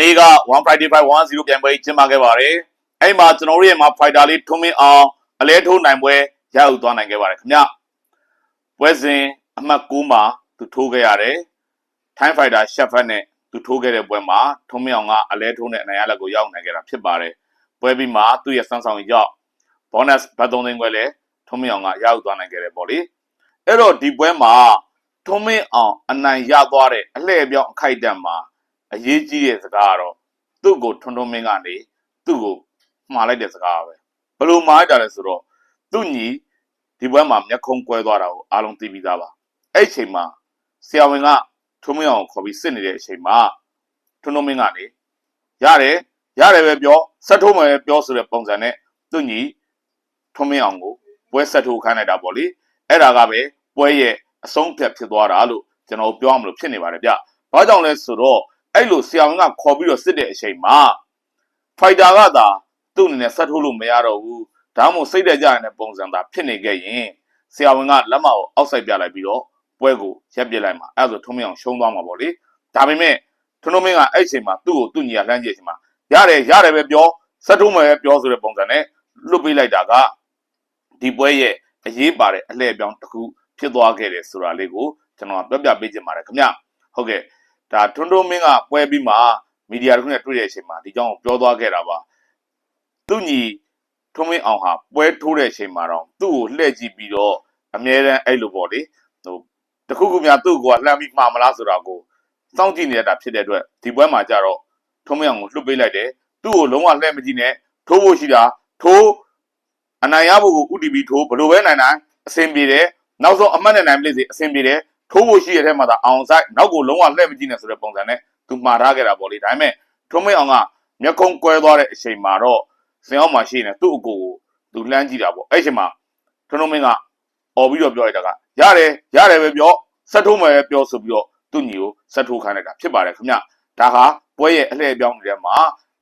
နေ့က1 Friday 510ပြန်ပွဲကျင်းပခဲ့ပါတယ်အဲ့မှာကျွန်တော်တို့ရဲ့မှာ fighter လေးထုံးမင်းအောင်အလဲထိုးနိုင်ပွဲရယူသွားနိုင်ခဲ့ပါတယ်ခင်ဗျပွဲစဉ်အမှတ်9မှာသူထိုးခဲ့ရတယ် Time Fighter Sheffield နဲ့သူထိုးခဲ့တဲ့ပွဲမှာထုံးမင်းအောင်ကအလဲထိုးနဲ့အနိုင်ရလက်ကိုရောက်နိုင်ခဲ့တာဖြစ်ပါတယ်ပွဲပြီးမှသူ့ရဲ့စမ်းဆောင်ရောက် bonus ဘတ်သုံးသိန်းခွဲလဲထုံးမင်းအောင်ကရယူသွားနိုင်ခဲ့တယ်ပေါ့လေအဲ့တော့ဒီပွဲမှာထုံးမင်းအောင်အနိုင်ရသွားတဲ့အလှည့်ပြောင်းအခိုက်အတန့်မှာ အရေးကြီးတဲ့စကားကတော့သူ့ကိုထွန်းထွန်းမင်းကနေသူ့ကိုမှားလိုက်တဲ့စကားပဲဘယ်လိုမှားလိုက်တာလဲဆိုတော့သူ့ညီဒီပွဲမှာမျက်ခုံးကွဲသွားတာကိုအားလုံးသိပြီးသားပါအဲ့ဒီအချိန်မှာဆရာဝန်ကထုံးမင်းအောင်ကိုခေါ်ပြီးစစ်နေတဲ့အချိန်မှာထွန်းထွန်းမင်းကနေရတယ်ရတယ်ပဲပြောဆက်ထိုးမယ်ပဲပြောဆိုတဲ့ပုံစံနဲ့သူ့ညီထွန်းမင်းအောင်ကိုပွဲဆက်ထိုးခိုင်းလိုက်တာပေါ့လေအဲ့ဒါကပဲပွဲရဲ့အဆုံးဖြတ်ဖြစ်သွားတာလို့ကျွန်တော်ပြောရမလို့ဖြစ်နေပါတယ်ဗျ။ဘာကြောင့်လဲဆိုတော့ အဲ့လိုဆရာဝန်ကခေါ်ပြီးတော့စစ်တဲ့အချိန်မှာဖိုက်တာကသာသူ့အနေနဲ့ဆက်ထိုးလို့မရတော့ဘူး။ဒါမှမဟုတ်စိတ်တကြရတဲ့ပုံစံသာဖြစ်နေခဲ့ရင်ဆရာဝန်ကလက်မကိုအောက်ဆိုင်ပြလိုက်ပြီးတော့ပွဲကိုရပ်ပစ်လိုက်မှာအဲ့ဒါဆိုထုံးမင်းအောင်ရှုံးသွားမှာပေါ့လေ။ဒါပေမဲ့ထွန်းထွန်းမင်းကအဲ့အချိန်မှာသူ့ကိုသူ့ညီကလှမ်းကြည့်အချိန်မှာရတယ်ရတယ်ပဲပြောဆက်ထိုးမယ်ပဲပြောဆိုတဲ့ပုံစံနဲ့လွတ်ပေးလိုက်တာကဒီပွဲရဲ့အရေးပါတဲ့အလှည့်အပြောင်းတစ်ခုဖြစ်သွားခဲ့တယ်ဆိုတာလေးကိုကျွန်တော်ကပြောပြပေးချင်ပါတယ်ခင်ဗျဟုတ်ကဲ့ ဒါထွန်းထွန်းမင်းကပွဲပြီးမှမီဒီယာတစ်ခုနဲ့တွေ့တဲ့အချိန်မှာဒီကြောင်းကိုပြောသွားခဲ့တာပါသူညီထွန်းမင်းအောင်ဟာပွဲထိုးတဲ့အချိန်မှာတော့သူ့ကိုလှည့်ကြည့်ပြီးတော့အမြဲတမ်းအဲ့လိုပေါ့လေဟိုတခုခုများသူ့ကိုလှမ်းပြီးမှားမလားဆိုတာကိုစောင့်ကြည့်နေရတာဖြစ်တဲ့အတွက်ဒီပွဲမှာကြတော့ထွန်းမင်းအောင်ကိုလွှတ်ပေးလိုက်တယ်သူ့ကိုလုံးဝလှည့်မကြည့်နဲ့ထိုးဖို့ရှိတာထိုးအနိုင်ရဖို့ကိုဥတီပြီးထိုးဘယ်လိုပဲနိုင်နိုင်အဆင်ပြေတယ်နောက်ဆုံးအမှတ်နဲ့နိုင်ပလိစေအဆင်ပြေတယ် ထိုးဖို့ရှိရတဲ့မှာသာအောင်ဆိုင်နောက်ကိုလုံးဝလှည့်မကြည့်နဲ့ဆိုတဲ့ပုံစံနဲ့သူမှားထားခဲ့တာပေါ့လေဒါပေမဲ့ထုံးမင်းအောင်ကမျက်ခုံးကွဲသွားတဲ့အချိန်မှာတော့စင်အောင်မှာရှိနေသူ့အကိုကိုသူလှမ်းကြည့်တာပေါ့အဲ့အချိန်မှာထုံးထုံးမင်းကអော်ပြီးတော့ပြောလိုက်တာကရတယ်ရတယ်ပဲပြောဆက်ထိုးမယ်ပဲပြောဆိုပြီးတော့သူ့ညီကိုဆက်ထိုးခိုင်းလိုက်တာဖြစ်ပါတယ်ခင်ဗျဒါဟာပွဲရဲ့အလှည့်အပြောင်းတွေထဲမှာ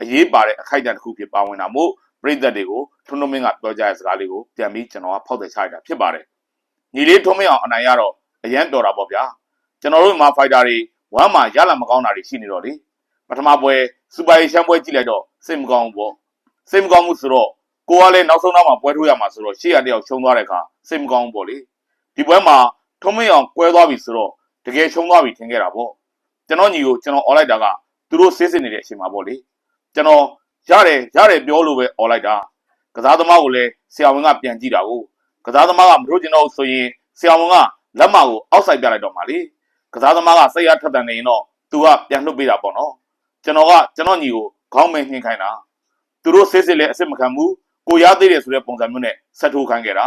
အရေးပါတဲ့အခိုက်အတန့်တစ်ခုဖြစ်ပါဝင်တာမို့ပြည်သက်တွေကိုထွန်းထွန်းမင်းကပြောကြတဲ့စကားလေးကိုပြန်ပြီးကျွန်တော်ကဖောက်တယ်ချလိုက်တာဖြစ်ပါတယ်ညီလေးထုံးမင်းအောင်အနိုင်ရတော့ အရန်တော်တာပေါ့ဗျာကျွန်တော်တို့မှာဖိုက်တာတွေဝမ်းမှာရလာမကောင်းတာတွေရှိနေတော့လေပထမပွဲစူပါအေရှန်ပွဲကြည့်လိုက်တော့စိတ်မကောင်းဘူးပေါ့စိတ်မကောင်းဘူးဆိုတော့ကိုကလည်းနောက်ဆုံးတော့မှပွဲထိုးရမှာဆိုတော့ရှေ့ရတယောက်ရှုံးသွားတဲ့အခါစိတ်မကောင်းဘူးပေါ့လေဒီပွဲမှာထုံးမင်းအောင်ကွဲသွားပြီဆိုတော့တကယ်ရှုံးသွားပြီထင်ခဲ့တာပေါ့ကျွန်တော်ညီကိုကျွန်တော်អော်လိုက်တာကသူတို့ဆေးစစ်နေတဲ့အချိန်မှာပေါ့လေကျွန်တော်ရတယ်ရတယ်ပြောလို့ပဲអော်လိုက်တာကစားသမားကိုလည်းဆရာဝန်ကပြန်ကြည့်တာကိုကစားသမားကမလို့ကျင်တော့ဆိုရင်ဆရာဝန်က လက်မကိုအောက်ဆိုင်ပြလိုက်တော့မှလေကစားသမားကစိတ်ရထက်တန်နေရင်တော့သူကပြန်လွတ်ပေးတာပေါ့နော်ကျွန်တော်ကကျွန်တော်ညီကိုခေါင်းမင်းနှင်းခိုင်းတာသူတို့ဆေးစစ်လည်းအစ်စ်မခံဘူးကိုရသေးတယ်ဆိုတဲ့ပုံစံမျိုးနဲ့ဆက်ထိုးခိုင်းခဲ့တာ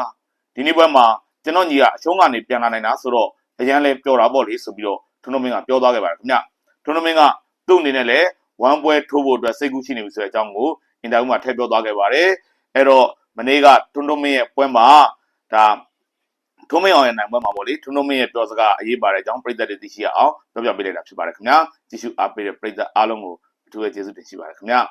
ဒီနေ့ပွဲမှာကျွန်တော်ညီကအရှုံးကနေပြန်လာနိုင်တာဆိုတော့အရန်လဲပြောတာပေါ့လေဆိုပြီးတော့ထွန်းထွန်းမင်းကပြောသွားခဲ့ပါတယ်ခင်ဗျထွန်းထွန်းမင်းကသူ့အနေနဲ့လည်းဝမ်ပွဲထိုးဖို့အတွက်စိတ်ကူးရှိနေပြီဆိုတဲ့အကြောင်းကိုအင်တာဗျူးမှာထည့်ပြောသွားခဲ့ပါတယ်အဲ့တော့မနေ့ကထွန်းထွန်းမင်းရဲ့ပွဲမှာဒါ ထုံးမင်းအောင်ရဲ့နိုင်ပွဲမှာပေါ့လေထွန်းထွန်းမင်းရဲ့ပြောစကားအရေးပါတဲ့အကြောင်းပြည်သက်တွေသိရှိရအောင်ပြောပြပေးလိုက်တာဖြစ်ပါတယ်ခင်ဗျာကြည့်ရှုအားပေးတဲ့ပြည်သက်အားလုံးကိုအထူးပဲကျေးဇူးတင်ရှိပါတယ်ခင်ဗျာ